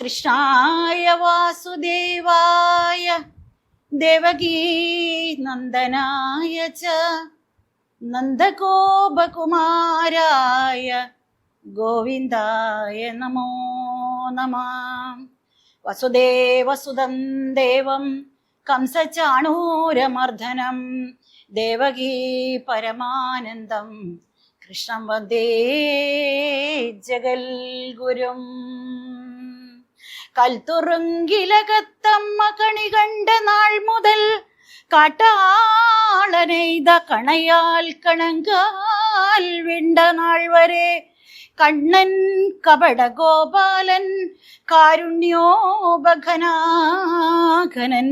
കൃഷ്ണായ വാസുദേവായ ദേവകീ നന്ദനായ ച നന്ദഗോപകുമാരായ ഗോവിന്ദായ നമോ നമ. വസുദേവസുതം ദേവം കംസചാണൂരമർദ്ദനം ദേവകീ പരമാനന്ദം കൃഷ്ണം വന്ദേ ജഗൽഗുരും. കൽത്തുറുങ്കിലകത്തമ്മ കണി കണ്ട നാൾ മുതൽ കാട്ടാളനെയ്ത കണയാൽ കണങ്കാൽ വിണ്ട നാൾ വരെ കണ്ണൻ കപട ഗോപാലൻ കാരുണ്യോപഘനാഘനൻ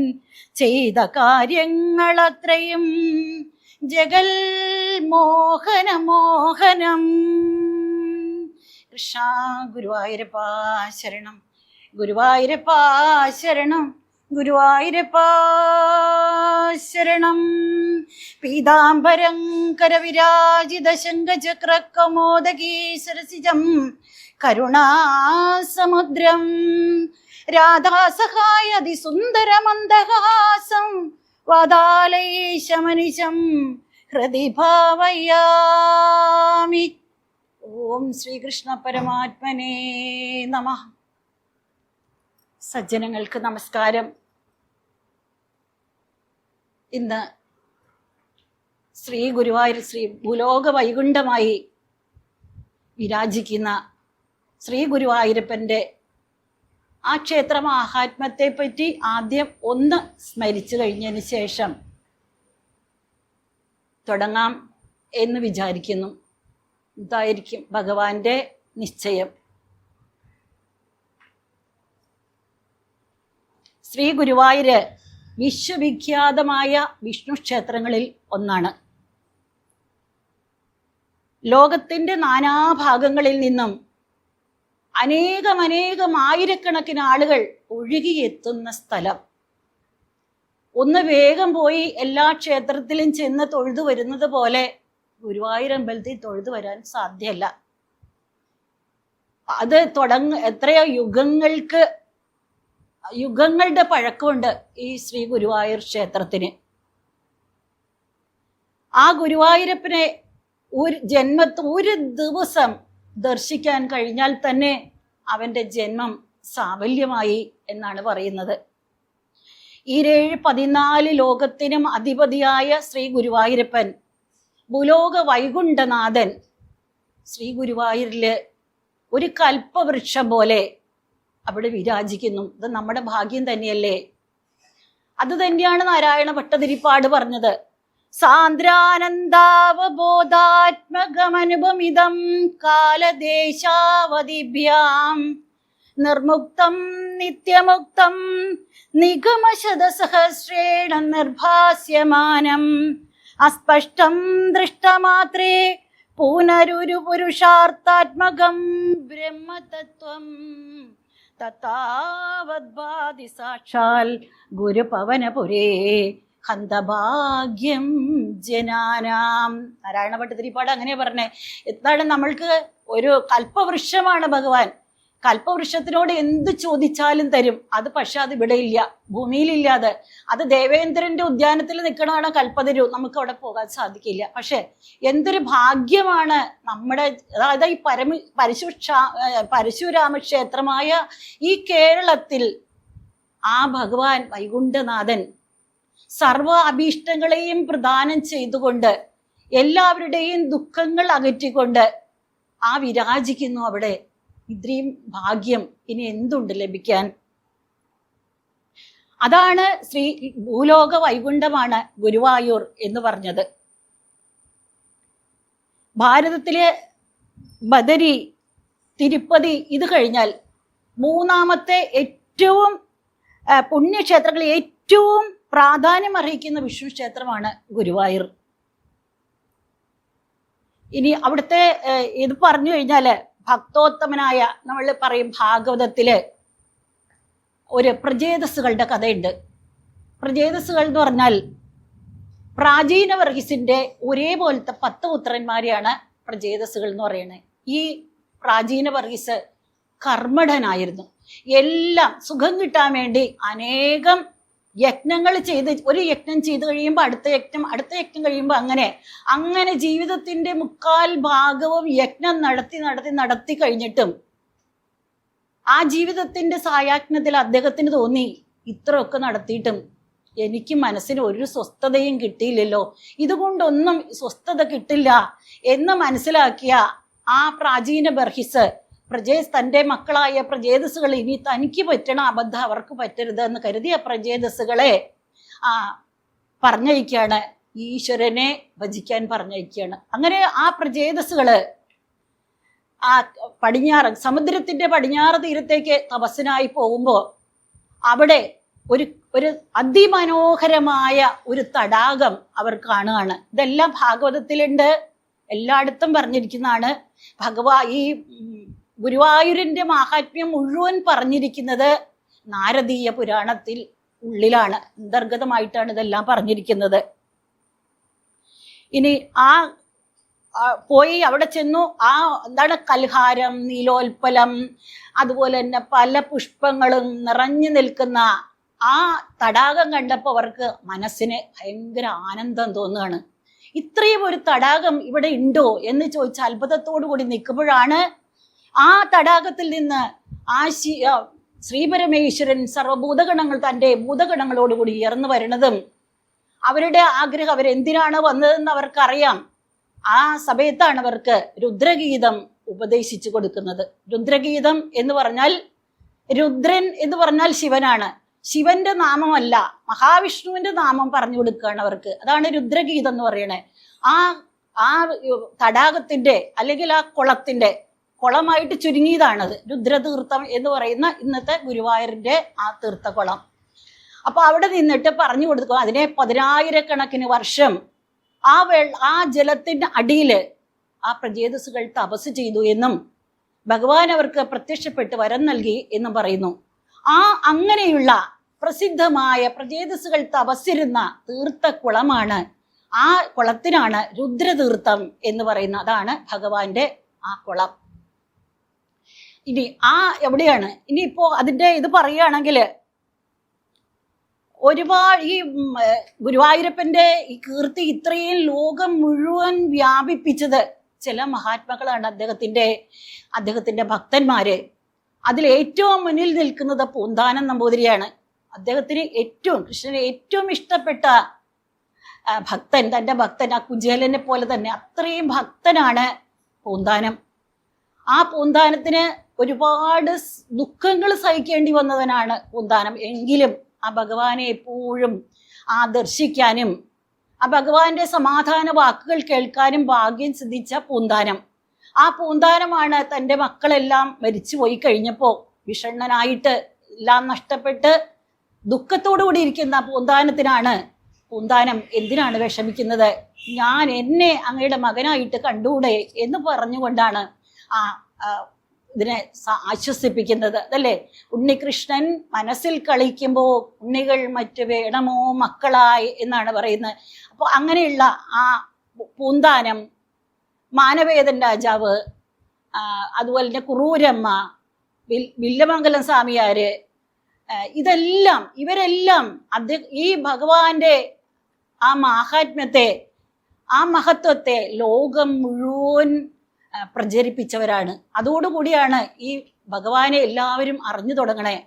ചെയ്ത കാര്യങ്ങളത്രയും ജഗൽ മോഹന മോഹനം കൃഷ്ണ ഗുരുവായൂരപ്പാ ശരണം. ഗുരുവായൂരപ്പാ ശരണം ഗുരുവായൂരപ്പാ ശരണം. പീതാംബരം കരവിരാജിത ശങ്കചക്രകമോദകീ കമോദകീശ്വരസിജം കരുണാസമുദ്രം. രാധാസഹായ അതിസുന്ദരമന്ദഹാസം വാതാലയേശമനിശം ഹൃദി ഭാവയാമി ഓം ശ്രീകൃഷ്ണ പരമാത്മനേ നമ. സജ്ജനങ്ങൾക്ക് നമസ്കാരം. ഇന്ന് ശ്രീ ഗുരുവായൂർ ശ്രീ ഭൂലോക വൈകുണ്ഠമായി വിരാജിക്കുന്ന ശ്രീ ഗുരുവായൂരപ്പന്റെ ആ ക്ഷേത്ര മാഹാത്മ്യത്തെ പറ്റി ആദ്യം ഒന്ന് സ്മരിച്ചു കഴിഞ്ഞതിന് ശേഷം തുടങ്ങാം എന്ന് വിചാരിക്കുന്നു. ഇതായിരിക്കും ഭഗവാന്റെ നിശ്ചയം. ശ്രീ ഗുരുവായൂര് വിശ്വവിഖ്യാതമായ വിഷ്ണു ക്ഷേത്രങ്ങളിൽ ഒന്നാണ്. ലോകത്തിന്റെ നാനാഭാഗങ്ങളിൽ നിന്നും അനേകം അനേകം ആയിരക്കണക്കിന് ആളുകൾ ഒഴുകിയെത്തുന്ന സ്ഥലം. ഒന്ന് വേഗം പോയി എല്ലാ ക്ഷേത്രത്തിലും ചെന്ന് തൊഴുതു വരുന്നത് പോലെ ഗുരുവായൂരമ്പലത്തിൽ തൊഴുതു വരാൻ സാധ്യമല്ല. അത് തുടങ്ങ എത്രയോ യുഗങ്ങൾക്ക് യുഗങ്ങളുടെ പഴക്കമുണ്ട് ഈ ശ്രീ ഗുരുവായൂർ ക്ഷേത്രത്തിന്. ആ ഗുരുവായൂരപ്പനെ ഒരു ജന്മത്ത് ഒരു ദിവസം ദർശിക്കാൻ കഴിഞ്ഞാൽ തന്നെ അവന്റെ ജന്മം സാഫല്യമായി എന്നാണ് പറയുന്നത്. ഈ ഏഴ് പതിനാല് ലോകത്തിനും അധിപതിയായ ശ്രീ ഗുരുവായൂരപ്പൻ ഭൂലോക വൈകുണ്ഠനാഥൻ ശ്രീ ഗുരുവായൂരിൽ ഒരു കൽപ്പവൃക്ഷം പോലെ അവിടെ വിരാജിക്കുന്നു. ഇത് നമ്മുടെ ഭാഗ്യം തന്നെയല്ലേ? അത് തന്നെയാണ് നാരായണ ഭട്ടതിരിപ്പാട് പറഞ്ഞത്. സാന്ദ്രാനന്ദാവബോധാത്മകമനുപമിതം കാലദേശാവതിഭ്യാം നിർമുക്തം നിത്യമുക്തം നിഗമശതസഹസ്രേണ നിർഭാസ്യമാനം. അസ്പഷ്ടം ദൃഷ്ടമാത്രേ പുനരുരു പുരുഷാർത്ഥാത്മകം ബ്രഹ്മതത്വം. തത്താവദ്വാദി സാക്ഷാൽ ഗുരുപവനപുരേ ഹന്തഭാഗ്യം ജനാനാം. നാരായണ ഭട്ടതിരിപ്പാട് അങ്ങനെ പറഞ്ഞേ. എന്താണ് നമ്മൾക്ക് ഒരു കൽപ്പവൃക്ഷമാണ് ഭഗവാൻ. കൽപ്പവൃക്ഷത്തിനോട് എന്ത് ചോദിച്ചാലും തരും. അത് പക്ഷെ അത് ഇവിടെ ഇല്ല. ഭൂമിയിലില്ലാതെ. അത് ദേവേന്ദ്രന്റെ ഉദ്യാനത്തിൽ നിൽക്കണതാണ് കൽപ്പതരു. നമുക്ക് അവിടെ പോകാൻ സാധിക്കില്ല. പക്ഷെ എന്തൊരു ഭാഗ്യമാണ് നമ്മുടെ അതായത് ഈ പരമ പരശു പരശുരാമ ക്ഷേത്രമായ ഈ കേരളത്തിൽ ആ ഭഗവാൻ വൈകുണ്ഠനാഥൻ സർവ അഭീഷ്ടങ്ങളെയും പ്രദാനം ചെയ്തുകൊണ്ട് എല്ലാവരുടെയും ദുഃഖങ്ങൾ അകറ്റിക്കൊണ്ട് ആ വിരാജിക്കുന്നു അവിടെ. ഇത്രയും ഭാഗ്യം ഇനി എന്തുണ്ട് ലഭിക്കാൻ? അതാണ് ശ്രീ ഭൂലോക വൈകുണ്ഠമാണ് ഗുരുവായൂർ എന്ന് പറഞ്ഞത്. ഭാരതത്തിലെ ബദരി തിരുപ്പതി ഇത് കഴിഞ്ഞാൽ മൂന്നാമത്തെ ഏറ്റവും പുണ്യക്ഷേത്രങ്ങളിൽ ഏറ്റവും പ്രാധാന്യം അർഹിക്കുന്ന വിഷ്ണു ക്ഷേത്രമാണ് ഗുരുവായൂർ. ഇനി അവിടുത്തെ ഇത് പറഞ്ഞു കഴിഞ്ഞാൽ ഭക്തോത്തമനായ നമ്മൾ പറയും ഭാഗവതത്തിൽ ഒരു പ്രജേതസ്സുകളുടെ കഥയുണ്ട്. പ്രജേതസ്സുകൾ എന്ന് പറഞ്ഞാൽ പ്രാചീന വർഗീസിന്റെ ഒരേപോലത്തെ പത്ത് പുത്രന്മാരെയാണ് പ്രജേതസ്സുകൾ എന്ന് പറയുന്നത്. ഈ പ്രാചീന വർഗീസ് കർമ്മടനായിരുന്നു എല്ലാം സുഖം കിട്ടാൻ വേണ്ടി അനേകം യജ്ഞങ്ങൾ ചെയ്ത് ഒരു യജ്ഞം ചെയ്ത് കഴിയുമ്പോൾ അടുത്ത യജ്ഞം അടുത്ത യജ്ഞം കഴിയുമ്പോൾ അങ്ങനെ അങ്ങനെ ജീവിതത്തിന്റെ മുക്കാൽ ഭാഗവും യജ്ഞം നടത്തി നടത്തി നടത്തി കഴിഞ്ഞിട്ടും ആ ജീവിതത്തിന്റെ സായാജ്ഞത്തിൽ അദ്ദേഹത്തിന് തോന്നി ഇത്രയൊക്കെ നടത്തിയിട്ടും എനിക്ക് മനസ്സിന് ഒരു സ്വസ്ഥതയും കിട്ടിയില്ലല്ലോ. ഇതുകൊണ്ടൊന്നും സ്വസ്ഥത കിട്ടില്ല എന്ന് മനസ്സിലാക്കിയ ആ പ്രാചീന ബർഹിസ് പ്രജേസ് തന്റെ മക്കളായ പ്രജേതസ്സുകൾ ഇനി തനിക്ക് പറ്റണ അബദ്ധം അവർക്ക് പറ്റരുത് എന്ന് കരുതിയ പ്രജേതസ്സുകളെ ആ പറഞ്ഞയക്കുകയാണ് ഈശ്വരനെ ഭജിക്കാൻ പറഞ്ഞയക്കുകയാണ് അങ്ങനെ ആ പ്രജേതസ്സുകൾ ആ പടിഞ്ഞാറ് സമുദ്രത്തിന്റെ പടിഞ്ഞാറ് തീരത്തേക്ക് തപസ്സിനായി പോകുമ്പോൾ അവിടെ ഒരു ഒരു അതിമനോഹരമായ ഒരു തടാകം അവർ കാണുകയാണ്. ഇതെല്ലാം ഭാഗവതത്തിലുണ്ട്. എല്ലായിടത്തും പറഞ്ഞിരിക്കുന്നതാണ്. ഭഗവാ ഈ ഗുരുവായൂരിന്റെ മാഹാത്മ്യം മുഴുവൻ പറഞ്ഞിരിക്കുന്നത് നാരദീയ പുരാണത്തിൽ ഉള്ളിലാണ്. അന്തർഗതമായിട്ടാണ് ഇതെല്ലാം പറഞ്ഞിരിക്കുന്നത്. ഇനി ആ പോയി അവിടെ ചെന്നു. ആ എന്താണ് കൽഹാരം നീലോൽപ്പലം അതുപോലെ തന്നെ പല പുഷ്പങ്ങളും നിറഞ്ഞു നിൽക്കുന്ന ആ തടാകം കണ്ടപ്പോൾ അവർക്ക് മനസ്സിന് ഭയങ്കര ആനന്ദം തോന്നുകയാണ്. ഇത്രയും ഒരു തടാകം ഇവിടെ ഉണ്ടോ എന്ന് ചോദിച്ച അത്ഭുതത്തോടു കൂടി നിൽക്കുമ്പോഴാണ് ആ തടാകത്തിൽ നിന്ന് ആ ശി പരമേശ്വരൻ ശ്രീപരമേശ്വരൻ സർവഭൂതഗണങ്ങൾ തന്റെ ഭൂതഗണങ്ങളോടുകൂടി ഉയർന്നു വരുന്നതും അവരുടെ ആഗ്രഹം അവരെന്തിനാണ് വന്നതെന്ന് അവർക്കറിയാം. ആ സമയത്താണ് അവർക്ക് രുദ്രഗീതം ഉപദേശിച്ചു കൊടുക്കുന്നത്. രുദ്രഗീതം എന്ന് പറഞ്ഞാൽ രുദ്രൻ എന്ന് പറഞ്ഞാൽ ശിവനാണ്. ശിവന്റെ നാമമല്ല മഹാവിഷ്ണുവിന്റെ നാമം പറഞ്ഞു കൊടുക്കുകയാണ് അവർക്ക്. അതാണ് രുദ്രഗീതം എന്ന് പറയണേ ആ ആ തടാകത്തിന്റെ അല്ലെങ്കിൽ ആ കുളത്തിന്റെ കുളമായിട്ട് ചുരുങ്ങിയതാണത് രുദ്രതീർത്ഥം എന്ന് പറയുന്ന ഇന്നത്തെ ഗുരുവായൂരിന്റെ ആ തീർത്ഥകുളം. അപ്പോൾ അവിടെ നിന്നിട്ട് പറഞ്ഞു കൊടുക്കുക അതിനെ പതിനായിരക്കണക്കിന് വർഷം ആ വെ ആ ജലത്തിന്റെ അടിയിൽ ആ പ്രജേതസുകൾ തപസ് ചെയ്തു എന്നും ഭഗവാൻ അവർക്ക് പ്രത്യക്ഷപ്പെട്ട് വരം നൽകി എന്നും പറയുന്നു. ആ അങ്ങനെയുള്ള പ്രസിദ്ധമായ പ്രജേതസുകൾ തപസ്സിരുന്ന തീർത്ഥക്കുളമാണ് ആ കുളത്തിനാണ് രുദ്രതീർത്ഥം എന്ന് പറയുന്ന അതാണ് ഭഗവാന്റെ ആ കുളം. ഇനി ആ എവിടെയാണ്? ഇനി ഇനിയിപ്പോ അതിന്റെ ഇത് പറയുകയാണെങ്കിൽ ഒരുപാട് ഈ ഗുരുവായൂരപ്പന്റെ ഈ കീർത്തി ഇത്രയും ലോകം മുഴുവൻ വ്യാപിപ്പിച്ചത് ചില മഹാത്മാക്കളാണ് അദ്ദേഹത്തിന്റെ അദ്ദേഹത്തിന്റെ ഭക്തന്മാര്. അതിൽ ഏറ്റവും മുന്നിൽ നിൽക്കുന്നത് പൂന്താനം നമ്പൂതിരിയാണ്. അദ്ദേഹത്തിന് ഏറ്റവും കൃഷ്ണന് ഏറ്റവും ഇഷ്ടപ്പെട്ട ഭക്തൻ തന്റെ ഭക്തൻ ആ കുചേലനെ പോലെ തന്നെ അത്രയും ഭക്തനാണ് പൂന്താനം. ആ പൂന്താനത്തിന് ഒരുപാട് ദുഃഖങ്ങൾ സഹിക്കേണ്ടി വന്നവനാണ് പൂന്താനം എങ്കിലും ആ ഭഗവാനെ എപ്പോഴും ആദർശിക്കാനും ദർശിക്കാനും ആ ഭഗവാന്റെ സമാധാന വാക്കുകൾ കേൾക്കാനും ഭാഗ്യം സിദ്ധിച്ച പൂന്താനം. ആ പൂന്താനമാണ് തന്റെ മക്കളെല്ലാം മരിച്ചു പോയി കഴിഞ്ഞപ്പോൾ വിഷണ്ണനായിട്ട് എല്ലാം നഷ്ടപ്പെട്ട് ദുഃഖത്തോടു കൂടി ഇരിക്കുന്ന പൂന്താനത്തിനാണ് പൂന്താനം എന്തിനാണ് വിഷമിക്കുന്നത്? ഞാൻ എന്നെ അങ്ങയുടെ മകനായിട്ട് കണ്ടൂടെ എന്ന് പറഞ്ഞുകൊണ്ടാണ് ആ, ഇതിനെ ആശ്വസിപ്പിക്കുന്നത് അതല്ലേ ഉണ്ണികൃഷ്ണൻ മനസ്സിൽ കളിക്കുമ്പോൾ ഉണ്ണികൾ മറ്റ് വേണമോ മക്കളായി എന്നാണ് പറയുന്നത്. അപ്പോൾ അങ്ങനെയുള്ള ആ പൂന്താനം മാനവേദൻ രാജാവ് അതുപോലെ തന്നെ കുറൂരമ്മ വില്ലമംഗലം സ്വാമിയാര് ആ, ഇതെല്ലാം ഇവരെല്ലാം അദ്ദേ ഈ ഭഗവാന്റെ ആ മാഹാത്മ്യത്തെ ആ മഹത്വത്തെ ലോകം മുഴുവൻ പ്രചരിപ്പിച്ചവരാണ്. അതോടുകൂടിയാണ് ഈ ഭഗവാനെ എല്ലാവരും അറിഞ്ഞു തുടങ്ങണേ.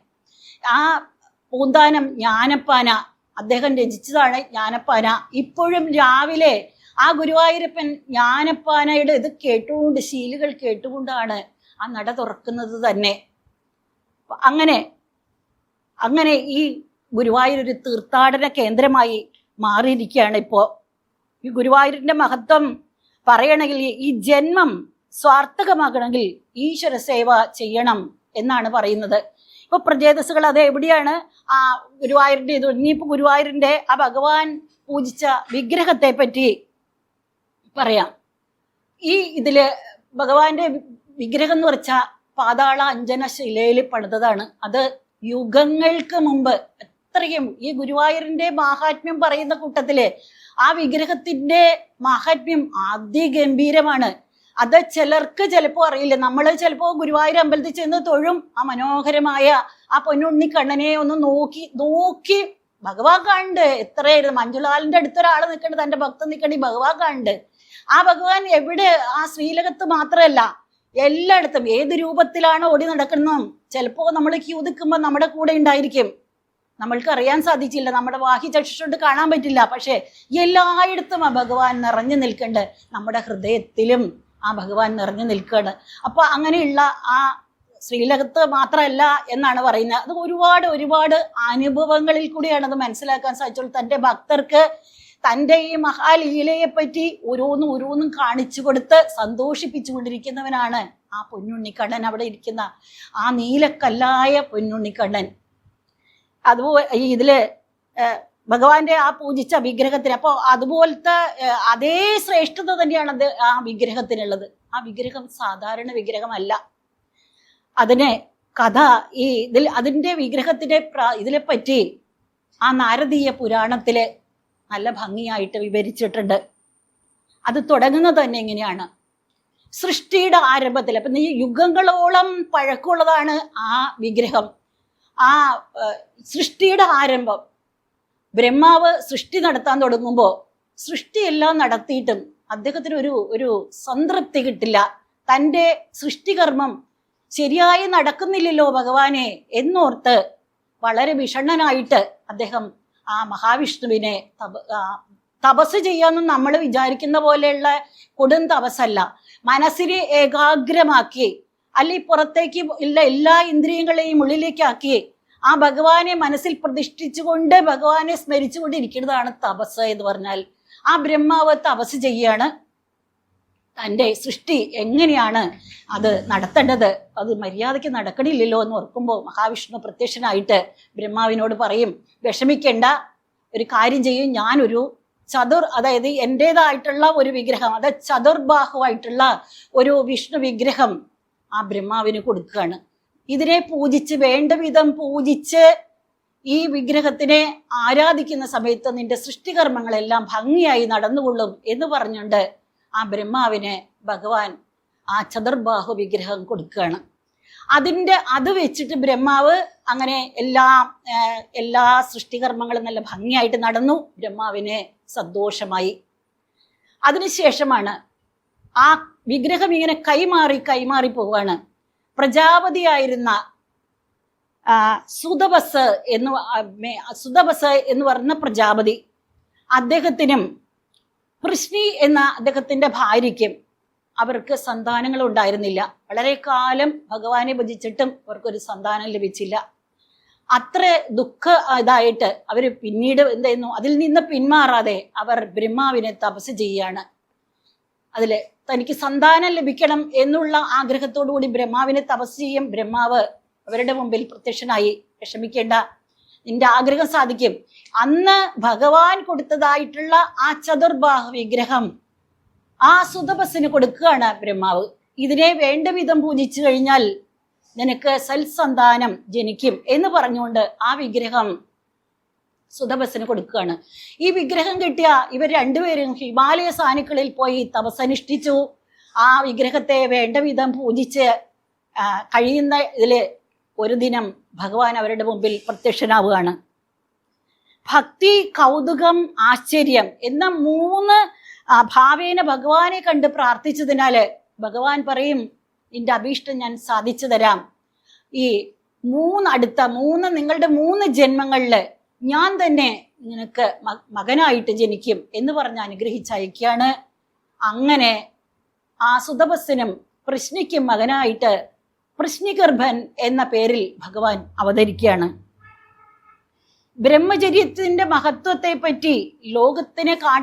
ആ പൂന്താനം ജ്ഞാനപ്പാന അദ്ദേഹം രചിച്ചതാണ് ജ്ഞാനപ്പാന. ഇപ്പോഴും രാവിലെ ആ ഗുരുവായൂരപ്പൻ ജ്ഞാനപ്പാനയുടെ ഇത് കേട്ടുകൊണ്ട് ശീലുകൾ കേട്ടുകൊണ്ടാണ് ആ നട തുറക്കുന്നത് തന്നെ. അങ്ങനെ അങ്ങനെ ഈ ഗുരുവായൂർ ഒരു തീർത്ഥാടന കേന്ദ്രമായി മാറിയിരിക്കുകയാണ് ഇപ്പോൾ ഈ ഗുരുവായൂരിന്റെ മഹത്വം പറയണമെങ്കിൽ ഈ ജന്മം സ്വാർത്ഥകമാകണമെങ്കിൽ ഈശ്വര സേവ ചെയ്യണം എന്നാണ് പറയുന്നത്. ഇപ്പൊ പ്രചേതസ്സുകൾ അത് എവിടെയാണ്? ആ ഗുരുവായൂരിന്റെ ഇത് ഇനിയിപ്പോ ഗുരുവായൂരിന്റെ ആ ഭഗവാൻ പൂജിച്ച വിഗ്രഹത്തെ പറ്റി പറയാം. ഈ ഇതിൽ ഭഗവാന്റെ വിഗ്രഹം എന്ന് പറച്ച പാതാള അഞ്ജന ശിലയിൽ പണിതതാണ്. അത് യുഗങ്ങൾക്ക് മുമ്പ് അത്രയും ഈ ഗുരുവായൂരിന്റെ മാഹാത്മ്യം പറയുന്ന കൂട്ടത്തിൽ ആ വിഗ്രഹത്തിന്റെ മാഹാത്മ്യം അതിഗംഭീരമാണ്. അത് ചിലർക്ക് ചിലപ്പോൾ അറിയില്ല. നമ്മൾ ചിലപ്പോൾ ഗുരുവായൂർ അമ്പലത്തിൽ ചെന്ന് തൊഴും ആ മനോഹരമായ ആ പൊന്നുണ്ണി കണ്ണനെ ഒന്ന് നോക്കി നോക്കി ഭഗവാൻ കണ്ട്. എത്രയായിരുന്നു? മഞ്ജുലാലിന്റെ അടുത്തൊരാൾ നിൽക്കണ്ട് തന്റെ ഭക്തൻ നിൽക്കണ്ട ഈ ഭഗവാൻ കണ്ട്. ആ ഭഗവാൻ എവിടെ? ആ ശ്രീലകത്ത് മാത്രമല്ല എല്ലായിടത്തും. ഏത് രൂപത്തിലാണ് ഓടി നടക്കുന്നതും? ചിലപ്പോ നമ്മൾ ക്യൂ നിൽക്കുമ്പോൾ നമ്മുടെ കൂടെ ഉണ്ടായിരിക്കും. നമ്മൾക്ക് അറിയാൻ സാധിച്ചില്ല. നമ്മുടെ വാഹി ചക്ഷുകൊണ്ട് കാണാൻ പറ്റില്ല. പക്ഷേ എല്ലായിടത്തും ആ ഭഗവാൻ നിറഞ്ഞു നിൽക്കുന്നുണ്ട് നമ്മുടെ ഹൃദയത്തിലും. ആ ഭഗവാൻ നിറഞ്ഞു നിൽക്കുകയാണ് അപ്പോൾ അങ്ങനെയുള്ള ആ ശ്രീലകത്ത് മാത്രമല്ല എന്നാണ് പറയുന്നത്. അത് ഒരുപാട് ഒരുപാട് അനുഭവങ്ങളിൽ കൂടിയാണ് അത് മനസ്സിലാക്കാൻ സാധിച്ചുള്ളൂ തന്റെ ഭക്തർക്ക് തന്റെ ഈ മഹാലീലയെ പറ്റി ഓരോന്നും ഓരോന്നും കാണിച്ചു കൊടുത്ത് സന്തോഷിപ്പിച്ചുകൊണ്ടിരിക്കുന്നവനാണ് ആ പൊന്നുണ്ണിക്കണ്ണൻ അവിടെ ഇരിക്കുന്ന ആ നീലക്കല്ലായ പൊന്നുണ്ണിക്കണ്ണൻ. അതുപോലെ ഇതിൽ ഭഗവാന്റെ ആ പൂജിച്ച വിഗ്രഹത്തിന്. അപ്പോൾ അതുപോലത്തെ അതേ ശ്രേഷ്ഠത തന്നെയാണ് അത് ആ വിഗ്രഹത്തിനുള്ളത്. ആ വിഗ്രഹം സാധാരണ വിഗ്രഹമല്ല. അതിനെ കഥ ഈ ഇതിൽ അതിന്റെ വിഗ്രഹത്തിന്റെ പ്ര- ഇതിനെ പറ്റി ആ നാരദീയ പുരാണത്തിൽ നല്ല ഭംഗിയായിട്ട് വിവരിച്ചിട്ടുണ്ട്. അത് തുടങ്ങുന്നത് തന്നെ എങ്ങനെയാണ്? സൃഷ്ടിയുടെ ആരംഭത്തിൽ. അപ്പം ഈ യുഗങ്ങളോളം പഴക്കമുള്ളതാണ് ആ വിഗ്രഹം. ആ സൃഷ്ടിയുടെ ആരംഭം. ബ്രഹ്മാവ് സൃഷ്ടി നടത്താൻ തുടങ്ങുമ്പോൾ സൃഷ്ടിയെല്ലാം നടത്തിയിട്ടും അദ്ദേഹത്തിന് ഒരു ഒരു സംതൃപ്തി കിട്ടില്ല. തന്റെ സൃഷ്ടികർമ്മം ശരിയായി നടക്കുന്നില്ലല്ലോ ഭഗവാനെ എന്നോർത്ത് വളരെ വിഷണ്ണനായിട്ട് അദ്ദേഹം ആ മഹാവിഷ്ണുവിനെ തപസ് ചെയ്യാമെന്ന് നമ്മൾ വിചാരിക്കുന്ന പോലെയുള്ള കൊടും തപസ്സല്ല. മനസ്സിനെ ഏകാഗ്രമാക്കി അല്ലെ പുറത്തേക്ക് ഉള്ള എല്ലാ ഇന്ദ്രിയങ്ങളെയും ഉള്ളിലേക്കാക്കി ആ ഭഗവാനെ മനസ്സിൽ പ്രതിഷ്ഠിച്ചുകൊണ്ട് ഭഗവാനെ സ്മരിച്ചുകൊണ്ടിരിക്കുന്നതാണ് തപസ് എന്ന് പറഞ്ഞാൽ. ആ ബ്രഹ്മാവ് തപസ് ചെയ്യാണ്. തന്റെ സൃഷ്ടി എങ്ങനെയാണ് അത് നടത്തേണ്ടത്? അത് മര്യാദയ്ക്ക് നടക്കണില്ലല്ലോ എന്ന് ഓർക്കുമ്പോൾ മഹാവിഷ്ണു പ്രത്യക്ഷനായിട്ട് ബ്രഹ്മാവിനോട് പറയും വിഷമിക്കേണ്ട ഒരു കാര്യം ചെയ്യും. ഞാനൊരു ചതുർ അതായത് എന്റേതായിട്ടുള്ള ഒരു വിഗ്രഹം അതായത് ചതുർബാഹുവായിട്ടുള്ള ഒരു വിഷ്ണു വിഗ്രഹം ആ ബ്രഹ്മാവിന് കൊടുക്കുകയാണ്. ഇതിനെ പൂജിച്ച് വേണ്ട വിധം പൂജിച്ച് ഈ വിഗ്രഹത്തിനെ ആരാധിക്കുന്ന സമയത്ത് നിന്റെ സൃഷ്ടികർമ്മങ്ങളെല്ലാം ഭംഗിയായി നടന്നുകൊള്ളും എന്ന് പറഞ്ഞുകൊണ്ട് ആ ബ്രഹ്മാവിന് ഭഗവാൻ ആ ചതുർബാഹു വിഗ്രഹം കൊടുക്കുകയാണ്. അതിന്റെ അത് വെച്ചിട്ട് ബ്രഹ്മാവ് അങ്ങനെ എല്ലാ എല്ലാ സൃഷ്ടികർമ്മങ്ങളും നല്ല ഭംഗിയായിട്ട് നടന്നു. ബ്രഹ്മാവിന് സന്തോഷമായി. അതിനുശേഷമാണ് ആ വിഗ്രഹം ഇങ്ങനെ കൈമാറി കൈമാറി പോവാണ്. പ്രജാപതിയായിരുന്ന സുതബസ് എന്ന് സുതബസ് എന്ന് പറഞ്ഞ പ്രജാപതി അദ്ദേഹത്തിനും കൃഷ്ണി എന്ന അദ്ദേഹത്തിന്റെ ഭാര്യയ്ക്കും അവർക്ക് സന്താനങ്ങൾ ഉണ്ടായിരുന്നില്ല വളരെ കാലം ഭഗവാനെ ഭജിച്ചിട്ടും അവർക്കൊരു സന്താനം ലഭിച്ചില്ല. അത്ര ദുഃഖ ഇതായിട്ട് അവർ പിന്നീട് എന്തായിരുന്നു അതിൽ നിന്ന് പിന്മാറാതെ അവർ ബ്രഹ്മാവിനെ തപസ് ചെയ്യാണ്. അതിൽ തനിക്ക് സന്താനം ലഭിക്കണം എന്നുള്ള ആഗ്രഹത്തോടുകൂടി ബ്രഹ്മാവിനെ തപസ് ചെയ്യും. ബ്രഹ്മാവ് അവരുടെ മുമ്പിൽ പ്രത്യക്ഷനായി വിഷമിക്കേണ്ട. നിന്റെ ആഗ്രഹം സാധിക്കും. അന്ന് ഭഗവാൻ കൊടുത്തതായിട്ടുള്ള ആ ചതുർബാഹ വിഗ്രഹം ആ സുതപസ്സിന് കൊടുക്കുകയാണ് ബ്രഹ്മാവ്. ഇതിനെ വേണ്ട വിധം പൂജിച്ചു കഴിഞ്ഞാൽ നിനക്ക് സൽസന്താനം ജനിക്കും എന്ന് പറഞ്ഞുകൊണ്ട് ആ വിഗ്രഹം സുതപസ്സിന് കൊടുക്കുകയാണ്. ഈ വിഗ്രഹം കിട്ടിയ ഇവർ രണ്ടുപേരും ഹിമാലയ സാനുക്കളിൽ പോയി തപസ്സനുഷ്ഠിച്ചു. ആ വിഗ്രഹത്തെ വേണ്ട വിധം പൂജിച്ച് കഴിയുന്ന ഇതിൽ ഒരു ദിനം ഭഗവാൻ അവരുടെ മുമ്പിൽ പ്രത്യക്ഷനാവുകയാണ്. ഭക്തി കൗതുകം ആശ്ചര്യം എന്ന മൂന്ന് ഭാവേന ഭഗവാനെ കണ്ട് പ്രാർത്ഥിച്ചതിനാൽ ഭഗവാൻ പറയും നിന്റെ അഭീഷ്ടം ഞാൻ സാധിച്ചു തരാം. ഈ മൂന്ന് അടുത്ത മൂന്ന് നിങ്ങളുടെ മൂന്ന് ജന്മങ്ങളിൽ ഞാൻ തന്നെ നിനക്ക് മകനായിട്ട് ജനിക്കും എന്ന് പറഞ്ഞ് അനുഗ്രഹിച്ചയക്കുകയാണ്. അങ്ങനെ ആ സുതപസ്സിനും പ്രശ്നിക്കും മകനായിട്ട് പ്രശ്നിഗർഭൻ എന്ന പേരിൽ ഭഗവാൻ അവതരിക്കുകയാണ്. ബ്രഹ്മചര്യത്തിന്റെ മഹത്വത്തെ പറ്റി ലോകത്തിനെ കാ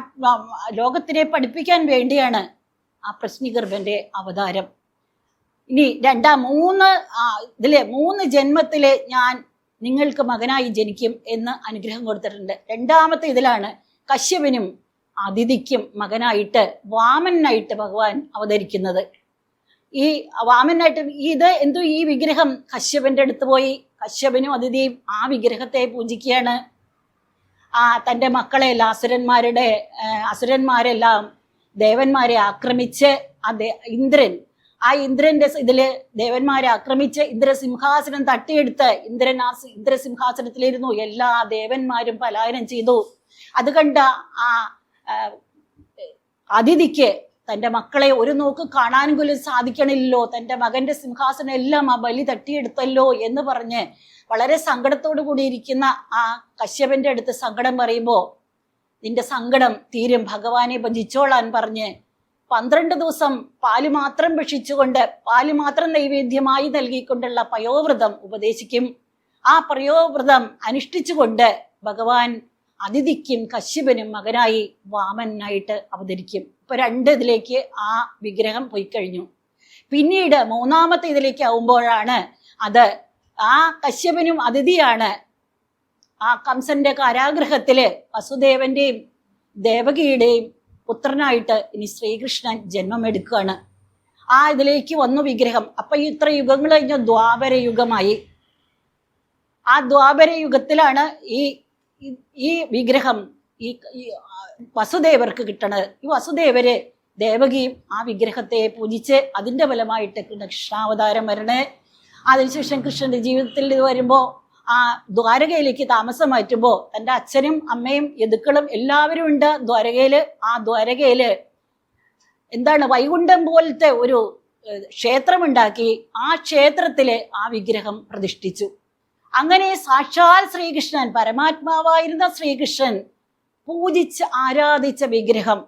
ലോകത്തിനെ പഠിപ്പിക്കാൻ വേണ്ടിയാണ് ആ പ്രശ്നിഗർഭന്റെ അവതാരം. ഇനി രണ്ടാം മൂന്ന് ഇതിലെ മൂന്ന് ജന്മത്തിലെ ഞാൻ നിങ്ങൾക്ക് മകനായി ജനിക്കും എന്ന് അനുഗ്രഹം കൊടുത്തിട്ടുണ്ട്. രണ്ടാമത്തെ ഇതിലാണ് കശ്യപനും അതിഥിക്കും മകനായിട്ട് വാമനായിട്ട് ഭഗവാൻ അവതരിക്കുന്നത്. ഈ വാമനായിട്ട് ഇത് എന്തോ? ഈ വിഗ്രഹം കശ്യപന്റെ അടുത്ത് പോയി. കശ്യപനും അതിഥിയും ആ വിഗ്രഹത്തെ പൂജിക്കുകയാണ്. ആ തന്റെ മക്കളെല്ലാം അസുരന്മാരുടെ അസുരന്മാരെല്ലാം ദേവന്മാരെ ആക്രമിച്ച് ദേ- ഇന്ദ്രൻ ആ ഇന്ദ്രന്റെ ഇതിൽ ദേവന്മാരെ ആക്രമിച്ച് ഇന്ദ്രസിംഹാസനം തട്ടിയെടുത്ത് ഇന്ദ്രൻ ആ ഇന്ദ്രസിംഹാസനത്തിലിരുന്നു. എല്ലാ ദേവന്മാരും പലായനം ചെയ്തു. അത് കണ്ട ആ ആ, അതിഥിക്ക് തന്റെ മക്കളെ ഒരു നോക്ക് കാണാൻ പോലും സാധിക്കണില്ലല്ലോ. തന്റെ മകന്റെ സിംഹാസനം എല്ലാം ആ ബലി തട്ടിയെടുത്തല്ലോ എന്ന് പറഞ്ഞ് വളരെ സങ്കടത്തോടു കൂടിയിരിക്കുന്ന ആ കശ്യപന്റെ അടുത്ത് സങ്കടം പറയുമ്പോ നിന്റെ സങ്കടം തീരും. ഭഗവാനെ ഭജിച്ചോളാൻ പറഞ്ഞ് പന്ത്രണ്ട് ദിവസം പാൽ മാത്രം ഭക്ഷിച്ചുകൊണ്ട് പാൽ മാത്രം നൈവേദ്യമായി നൽകിക്കൊണ്ടുള്ള പയോവ്രതം ഉപദേശിക്കും. ആ പ്രയോവ്രതം അനുഷ്ഠിച്ചുകൊണ്ട് ഭഗവാൻ അതിഥിക്കും കശ്യപനും മകനായി വാമനായിട്ട് അവതരിക്കും. ഇപ്പൊ രണ്ട് ഇതിലേക്ക് ആ വിഗ്രഹം പോയി കഴിഞ്ഞു പിന്നീട് മൂന്നാമത്തെ ഇതിലേക്ക് ആവുമ്പോഴാണ് അത് ആ കശ്യപനും അതിഥിയാണ് ആ കംസന്റെ കാരാഗ്രഹത്തിൽ വസുദേവന്റെയും ദേവകിയുടെയും പുത്രനായിട്ട് ഇനി ശ്രീകൃഷ്ണൻ ജന്മമെടുക്കുകയാണ് ആ ഇതിലേക്ക് വന്നു വിഗ്രഹം. അപ്പൊ ഇത്ര യുഗങ്ങൾ കഴിഞ്ഞ ദ്വാപര യുഗമായി. ആ ദ്വാപര യുഗത്തിലാണ് ഈ ഈ- വിഗ്രഹം ഈ വസുദേവർക്ക് കിട്ടണത്. ഈ വസുദേവര് ദേവകിയും ആ വിഗ്രഹത്തെ പൂജിച്ച് അതിന്റെ ഫലമായിട്ട് കൃഷ്ണാവതാരം വരണേ. അതിനുശേഷം കൃഷ്ണന്റെ ജീവിതത്തിൽ ഇത് വരുമ്പോ ആ ദ്വാരകയിലേക്ക് താമസം മാറ്റുമ്പോൾ തന്റെ അച്ഛനും അമ്മയും എതുക്കളും എല്ലാവരും ഉണ്ട് ദ്വാരകയിൽ. ആ ദ്വാരകയിൽ എന്താണ് വൈകുണ്ഠം പോലത്തെ ഒരു ക്ഷേത്രമുണ്ടാക്കി ആ ക്ഷേത്രത്തിൽ ആ വിഗ്രഹം പ്രതിഷ്ഠിച്ചു. അങ്ങനെ സാക്ഷാൽ ശ്രീകൃഷ്ണൻ പരമാത്മാവായിരുന്ന ശ്രീകൃഷ്ണൻ പൂജിച്ച് ആരാധിച്ച വിഗ്രഹം.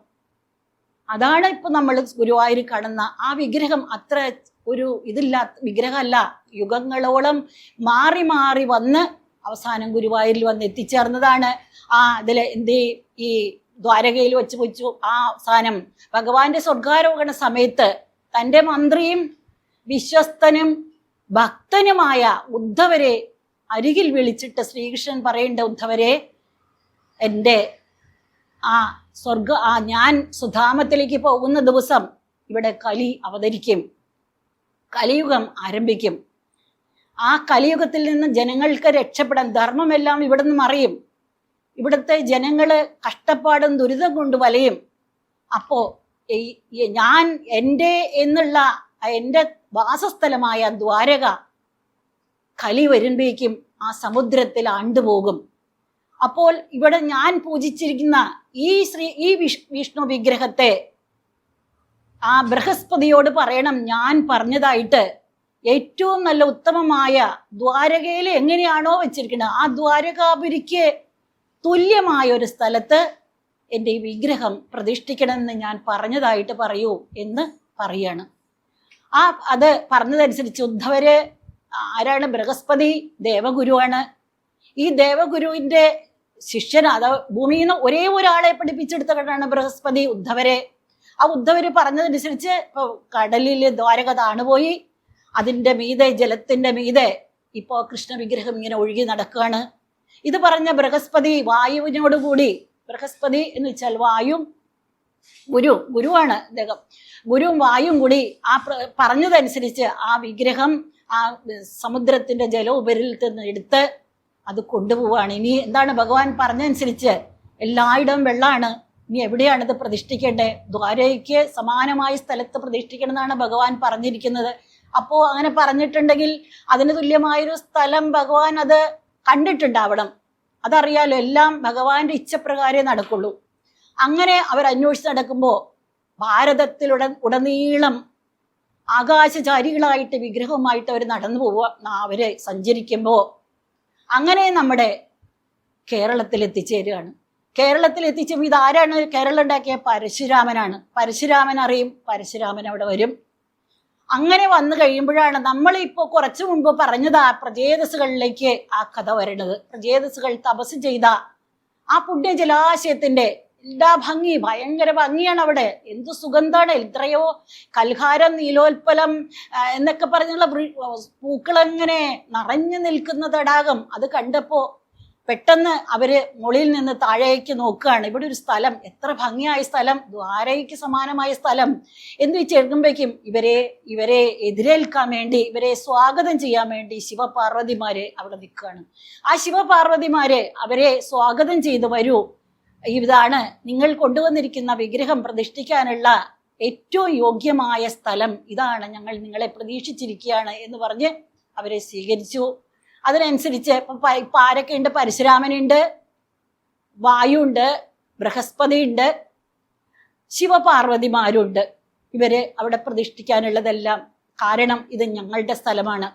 അതാണ് ഇപ്പൊ നമ്മൾ ഗുരുവായൂർ കാണുന്ന ആ വിഗ്രഹം അത്ര ഒരു ഇതില്ലാത്ത വിഗ്രഹമല്ല. യുഗങ്ങളോളം മാറി മാറി വന്ന് അവസാനം ഗുരുവായൂരിൽ വന്ന് എത്തിച്ചേർന്നതാണ്. ആ ഇതിൽ എന്ത് ഈ ദ്വാരകയിൽ വെച്ച് വെച്ചു ആ അവസാനം. ഭഗവാന്റെ സ്വർഗാരോഹണ സമയത്ത് തന്റെ മന്ത്രിയും വിശ്വസ്തനും ഭക്തനുമായ ഉദ്ധവരെ അരികിൽ വിളിച്ചിട്ട് ശ്രീകൃഷ്ണൻ പറയേണ്ട ഉദ്ധവരെ എന്റെ ആ സ്വർഗ ആ ഞാൻ സുധാമത്തിലേക്ക് പോകുന്ന ദിവസം ഇവിടെ കലി അവതരിക്കും. കലിയുഗം ആരംഭിക്കും. ആ കലിയുഗത്തിൽ നിന്ന് ജനങ്ങൾക്ക് രക്ഷപ്പെടാൻ ധർമ്മമെല്ലാം ഇവിടെ നിന്ന് മറിയും. ഇവിടുത്തെ ജനങ്ങൾ കഷ്ടപ്പാടും ദുരിതം കൊണ്ട് വലയും. അപ്പോ ഈ- ഈ ഞാൻ എന്റെ എന്നുള്ള എന്റെ വാസസ്ഥലമായ ദ്വാരക കലി വരുമ്പോഴേക്കും ആ സമുദ്രത്തിൽ ആണ്ടുപോകും. അപ്പോൾ ഇവിടെ ഞാൻ പൂജിച്ചിരിക്കുന്ന ഈ ശ്രീ ഈ വിഷ് വിഷ്ണു വിഗ്രഹത്തെ ആ ബൃഹസ്പതിയോട് പറയണം ഞാൻ പറഞ്ഞതായിട്ട് ഏറ്റവും നല്ല ഉത്തമമായ ദ്വാരകയിൽ എങ്ങനെയാണോ വെച്ചിരിക്കുന്നത് ആ ദ്വാരകാപുരിക്ക് തുല്യമായ ഒരു സ്ഥലത്ത് എന്റെ ഈ വിഗ്രഹം പ്രതിഷ്ഠിക്കണമെന്ന് ഞാൻ പറഞ്ഞതായിട്ട് പറയൂ എന്ന് പറയാണ്. ആ അത് പറഞ്ഞതനുസരിച്ച് ഉദ്ധവര് ആരാണ് ബൃഹസ്പതി ദേവഗുരുവാണ്. ഈ ദേവഗുരുവിന്റെ ശിഷ്യൻ അത് ഭൂമിയിൽ നിന്ന് ഒരേ ഒരാളെ പഠിപ്പിച്ചെടുത്തവരാണ് ബൃഹസ്പതി ഉദ്ധവരെ. ആ ഉദ്ധവര് പറഞ്ഞതനുസരിച്ച് ഇപ്പൊ കടലിൽ ദ്വാരക താണുപോയി അതിന്റെ മീതെ ജലത്തിന്റെ മീതെ ഇപ്പോ കൃഷ്ണ വിഗ്രഹം ഇങ്ങനെ ഒഴുകി നടക്കുകയാണ് ഇത് പറഞ്ഞ ബൃഹസ്പതി വായുവിനോടുകൂടി ബൃഹസ്പതി എന്ന് വെച്ചാൽ വായും ഗുരു ഗുരുവാണ് അദ്ദേഹം. ഗുരുവും വായും കൂടി ആ പറഞ്ഞതനുസരിച്ച് ആ വിഗ്രഹം ആ സമുദ്രത്തിന്റെ ജല ജലോപരിൽ നിന്ന് എടുത്ത് അത് കൊണ്ടുപോവാണ്. ഇനി എന്താണ് ഭഗവാൻ പറഞ്ഞതനുസരിച്ച് എല്ലായിടവും വെള്ളമാണ് ഇനി എവിടെയാണ് ഇത് പ്രതിഷ്ഠിക്കേണ്ടത് ദ്വാരയ്ക്ക് സമാനമായ സ്ഥലത്ത് പ്രതിഷ്ഠിക്കണം എന്നാണ് ഭഗവാൻ പറഞ്ഞിരിക്കുന്നത്. അപ്പോൾ അങ്ങനെ പറഞ്ഞിട്ടുണ്ടെങ്കിൽ അതിന് തുല്യമായൊരു സ്ഥലം ഭഗവാൻ അത് കണ്ടിട്ടുണ്ടാവണം. അതറിയാലോ എല്ലാം ഭഗവാന്റെ ഇച്ഛപ്രകാരേ നടക്കുള്ളൂ. അങ്ങനെ അവർ അന്വേഷിച്ച് നടക്കുമ്പോൾ ഭാരതത്തിലുട ഉടനീളം ആകാശചാരികളായിട്ട് വിഗ്രഹവുമായിട്ട് അവർ നടന്നു പോവുക അവരെ സഞ്ചരിക്കുമ്പോൾ അങ്ങനെ നമ്മുടെ കേരളത്തിൽ എത്തിച്ചേരുകയാണ് കേരളത്തിൽ എത്തിച്ചപ്പോൾ ഇതാരാണ്? കേരളം ഉണ്ടാക്കിയ പരശുരാമനാണ്. പരശുരാമൻ അറിയും പരശുരാമൻ അവിടെ വരും. അങ്ങനെ വന്നു കഴിയുമ്പോഴാണ് നമ്മൾ ഇപ്പോൾ കുറച്ചു മുമ്പ് പറഞ്ഞത് ആ പ്രജേതസുകളിലേക്ക് ആ കഥ വരണത് പ്രജേതസുകൾ തപസ് ചെയ്ത ആ പുണ്യ ജലാശയത്തിന്റെ എല്ലാ ഭംഗി? ഭയങ്കര ഭംഗിയാണ് അവിടെ. എന്തു സുഗന്ധാണ്? എത്രയോ കൽഹാരം നീലോത്പലം എന്നൊക്കെ പറഞ്ഞുള്ള പൂക്കളെങ്ങനെ നിറഞ്ഞു നിൽക്കുന്ന തടാകം. അത് കണ്ടപ്പോ പെട്ടെന്ന് അവർ മുകളിൽ നിന്ന് താഴേക്ക് നോക്കുകയാണ്. ഇവിടെ ഒരു സ്ഥലം. എത്ര ഭംഗിയായ സ്ഥലം. ദ്വാരയ്ക്ക് സമാനമായ സ്ഥലം. എന്ന് വെച്ചെടുക്കുമ്പോഴേക്കും ഇവരെ ഇവരെ എതിരേൽക്കാൻ വേണ്ടി ഇവരെ സ്വാഗതം ചെയ്യാൻ വേണ്ടി ശിവപാർവതിമാര് അവിടെ നിൽക്കുകയാണ്. ആ ശിവപാർവതിമാര് അവരെ സ്വാഗതം ചെയ്തു വരൂ. ഇതാണ് നിങ്ങൾ കൊണ്ടുവന്നിരിക്കുന്ന വിഗ്രഹം പ്രതിഷ്ഠിക്കാനുള്ള ഏറ്റവും യോഗ്യമായ സ്ഥലം. ഇതാണ് ഞങ്ങൾ നിങ്ങളെ പ്രതീക്ഷിച്ചിരിക്കുകയാണ് എന്ന് പറഞ്ഞ് അവരെ സ്വീകരിച്ചു. അതിനനുസരിച്ച് ഇപ്പം ആരൊക്കെയുണ്ട് പരശുരാമനുണ്ട് വായുണ്ട് ബൃഹസ്പതിയുണ്ട് ശിവപാർവതിമാരുണ്ട്. ഇവരെ അവിടെ പ്രതിഷ്ഠിക്കാനുള്ളതെല്ലാം കാരണം ഇത് ഞങ്ങളുടെ സ്ഥലമാണ്.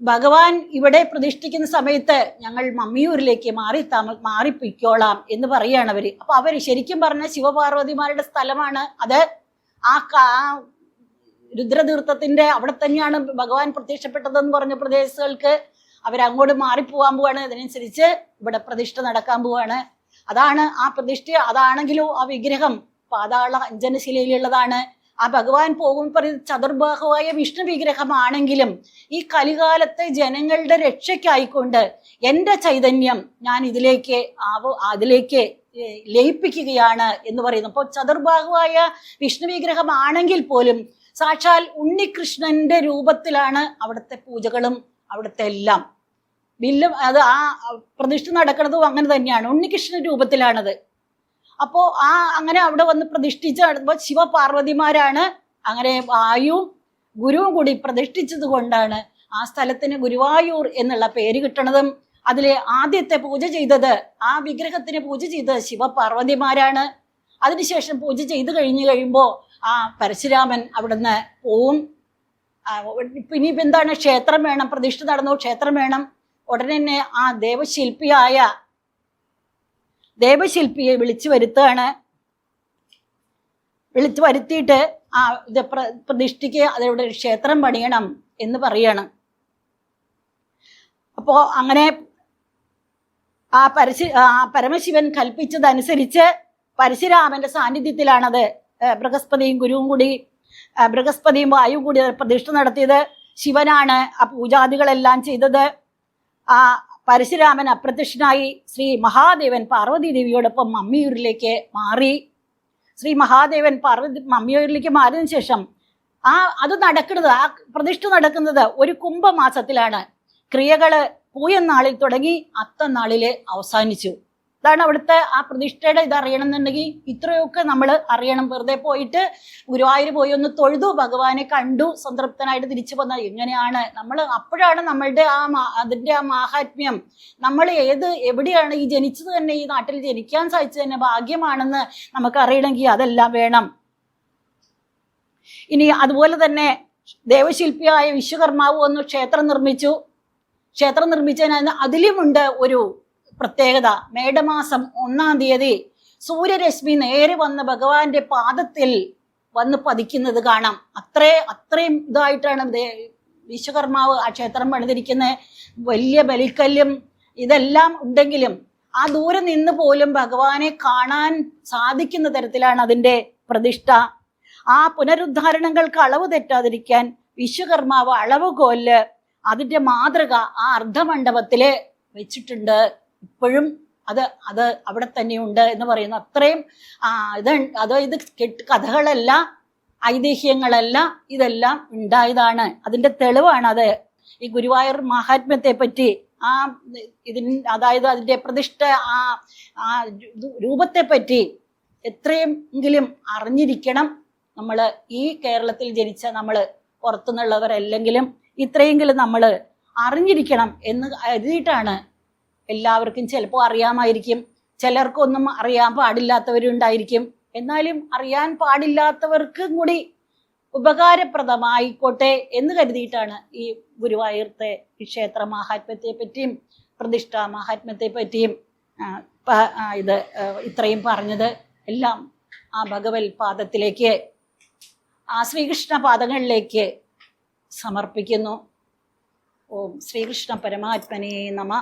ഭഗവാൻ ഇവിടെ പ്രതിഷ്ഠിക്കുന്ന സമയത്ത് ഞങ്ങൾ മമ്മിയൂരിലേക്ക് മാറി താമ മാറിപ്പിക്കോളാം എന്ന് പറയുകയാണ് അവർ. അപ്പൊ അവർ ശരിക്കും പറഞ്ഞ ശിവപാർവതിമാരുടെ സ്ഥലമാണ് അത്. ആ കാ രുദ്രതീർത്ഥത്തിന്റെ അവിടെ തന്നെയാണ് ഭഗവാൻ പ്രത്യക്ഷപ്പെട്ടതെന്ന് പറഞ്ഞ പ്രദേശങ്ങൾക്ക് അവരങ്ങോട്ട് മാറിപ്പോകാൻ പോവാണ്. അതിനനുസരിച്ച് ഇവിടെ പ്രതിഷ്ഠ നടക്കാൻ പോവാണ്. അതാണ് ആ പ്രതിഷ്ഠ. അതാണെങ്കിലോ ആ വിഗ്രഹം. പാതാള അഞ്ജനശിലയിലുള്ളതാണ്. ആ ഭഗവാൻ പോകും പറയുന്ന ചതുർബാഹുവായ വിഷ്ണു വിഗ്രഹമാണെങ്കിലും ഈ കലികാലത്തെ ജനങ്ങളുടെ രക്ഷയ്ക്കായിക്കൊണ്ട് എന്റെ ചൈതന്യം ഞാൻ ഇതിലേക്ക് ആവ അതിലേക്ക് ലയിപ്പിക്കുകയാണ് എന്ന് പറയുന്നു. അപ്പോൾ ചതുർബാഹുവായ വിഷ്ണു വിഗ്രഹമാണെങ്കിൽ പോലും സാക്ഷാൽ ഉണ്ണികൃഷ്ണന്റെ രൂപത്തിലാണ് അവിടുത്തെ പൂജകളും അവിടുത്തെ എല്ലാം ബില്ല് അത് ആ പ്രതിഷ്ഠ നടക്കുന്നതും അങ്ങനെ തന്നെയാണ്. ഉണ്ണികൃഷ്ണ രൂപത്തിലാണത്. അപ്പോ ആ അങ്ങനെ അവിടെ വന്ന് പ്രതിഷ്ഠിച്ച് നടത്തുമ്പോൾ ശിവപാർവതിമാരാണ് അങ്ങനെ വായുവും ഗുരുവും കൂടി പ്രതിഷ്ഠിച്ചത് കൊണ്ടാണ് ആ സ്ഥലത്തിന് ഗുരുവായൂർ എന്നുള്ള പേര് കിട്ടണതും അതിലെ ആദ്യത്തെ പൂജ ചെയ്തത് ആ വിഗ്രഹത്തിന് പൂജ ചെയ്തത് ശിവപാർവതിമാരാണ്. അതിനുശേഷം പൂജ ചെയ്ത് കഴിഞ്ഞു കഴിയുമ്പോൾ ആ പരശുരാമൻ അവിടുന്ന് പോവും. പിന്നെ എന്താണ്? ക്ഷേത്രം വേണം പ്രതിഷ്ഠ നടന്നു ക്ഷേത്രം വേണം. ഉടനെ തന്നെ ആ ദേവശില്പിയായ ദേവശില്പിയെ വിളിച്ചു വരുത്തുകയാണ്. വിളിച്ചു വരുത്തിയിട്ട് ആ ഇത് പ്ര- പ്രതിഷ്ഠിക്ക് അതിവിടെ ഒരു ക്ഷേത്രം പണിയണം എന്ന് പറയണം. അപ്പോൾ അങ്ങനെ ആ പരശു ആ പരമശിവൻ കൽപ്പിച്ചതനുസരിച്ച് പരശുരാമന്റെ സാന്നിധ്യത്തിലാണത് ബൃഹസ്പതിയും ഗുരുവും കൂടി ബൃഹസ്പതിയും വായു കൂടി പ്രതിഷ്ഠ നടത്തിയത് ശിവനാണ്. ആ പൂജാദികളെല്ലാം ചെയ്തത്. ആ പരശുരാമൻ അപ്രത്യക്ഷനായി ശ്രീ മഹാദേവൻ പാർവതി ദേവിയോടൊപ്പം മമ്മിയൂരിലേക്ക് മാറി. ശ്രീ മഹാദേവൻ പാർവതി മമ്മിയൂരിലേക്ക് മാറിയതിനു ശേഷം ആ അത് നടക്കുന്നത് ആ പ്രതിഷ്ഠ നടക്കുന്നത് ഒരു കുംഭമാസത്തിലാണ്. ക്രിയകൾ പൂയനാളിൽ തുടങ്ങി അത്തനാളിൽ അവസാനിച്ചു. ഇതാണ് അവിടുത്തെ ആ പ്രതിഷ്ഠയുടെ ഇത് അറിയണമെന്നുണ്ടെങ്കിൽ ഇത്രയൊക്കെ നമ്മൾ അറിയണം. വെറുതെ പോയിട്ട് ഗുരുവായൂർ പോയി ഒന്ന് തൊഴുതു ഭഗവാനെ കണ്ടു സംതൃപ്തനായിട്ട് തിരിച്ചു വന്ന. എങ്ങനെയാണ്? നമ്മൾ അപ്പോഴാണ് നമ്മളുടെ ആ അതിന്റെ ആ മാഹാത്മ്യം. നമ്മൾ ഏത് എവിടെയാണ് ഈ ജനിച്ചത് തന്നെ ഈ നാട്ടിൽ ജനിക്കാൻ സാധിച്ചത് തന്നെ ഭാഗ്യമാണെന്ന് നമുക്ക് അറിയണമെങ്കിൽ അതെല്ലാം വേണം. ഇനി അതുപോലെ തന്നെ ദേവശില്പിയായ വിശ്വകർമാവ് ഒന്ന് ക്ഷേത്രം നിർമ്മിച്ചു. ക്ഷേത്രം നിർമ്മിച്ചതിന് അതിലുമുണ്ട് ഒരു പ്രത്യേകത. മേടമാസം ഒന്നാം തീയതി സൂര്യരശ്മി നേരെ വന്ന് ഭഗവാന്റെ പാദത്തിൽ വന്ന് പതിക്കുന്നത് കാണാം. അത്രേ അത്രയും ഇതായിട്ടാണ് വിശ്വകർമാവ് ആ ക്ഷേത്രം പണിതിരിക്കുന്നത് വലിയ ബലിക്കല്ലും ഇതെല്ലാം ഉണ്ടെങ്കിലും ആ ദൂരെ നിന്ന് പോലും ഭഗവാനെ കാണാൻ സാധിക്കുന്ന തരത്തിലാണ് അതിന്റെ പ്രതിഷ്ഠ. ആ പുനരുദ്ധാരണങ്ങൾക്ക് അളവ് തെറ്റാതിരിക്കാൻ വിശ്വകർമാവ് അളവുകോൽ അതിന്റെ മാതൃക ആ അർദ്ധമണ്ഡപത്തിൽ വെച്ചിട്ടുണ്ട്. ഇപ്പോഴും അത് അത് അവിടെ തന്നെയുണ്ട് എന്ന് പറയുന്ന അത്രയും ഇത് അത് ഇത് കെട്ട് കഥകളല്ല ഐതിഹ്യങ്ങളല്ല ഇതെല്ലാം ഉണ്ടായതാണ്. അതിന്റെ തെളിവാണ് അത് ഈ ഗുരുവായൂർ മഹാത്മ്യത്തെ പറ്റി ആ ഇതിന് അതായത് അതിന്റെ പ്രതിഷ്ഠ ആ ആ രൂപത്തെ പറ്റി എത്രയെങ്കിലും അറിഞ്ഞിരിക്കണം നമ്മൾ ഈ കേരളത്തിൽ ജനിച്ച നമ്മൾ പുറത്തുനിന്നുള്ളവരല്ലെങ്കിലും ഇത്രയെങ്കിലും നമ്മൾ അറിഞ്ഞിരിക്കണം എന്ന് കരുതിയിട്ടാണ് എല്ലാവർക്കും ചിലപ്പോൾ അറിയാമായിരിക്കും. ചിലർക്കൊന്നും അറിയാൻ പാടില്ലാത്തവരുണ്ടായിരിക്കും. എന്നാലും അറിയാൻ പാടില്ലാത്തവർക്കും കൂടി ഉപകാരപ്രദമായിക്കോട്ടെ എന്ന് കരുതിയിട്ടാണ് ഈ ഗുരുവായൂർത്തെ ക്ഷേത്ര മഹാത്മ്യത്തെ പറ്റിയും പ്രതിഷ്ഠ മഹാത്മ്യത്തെ പറ്റിയും ഇത് ഇത്രയും പറഞ്ഞത്. എല്ലാം ആ ഭഗവൽ പാദത്തിലേക്ക് ആ ശ്രീകൃഷ്ണ പാദങ്ങളിലേക്ക് സമർപ്പിക്കുന്നു. ഓം ശ്രീകൃഷ്ണ പരമാത്മനേ നമ.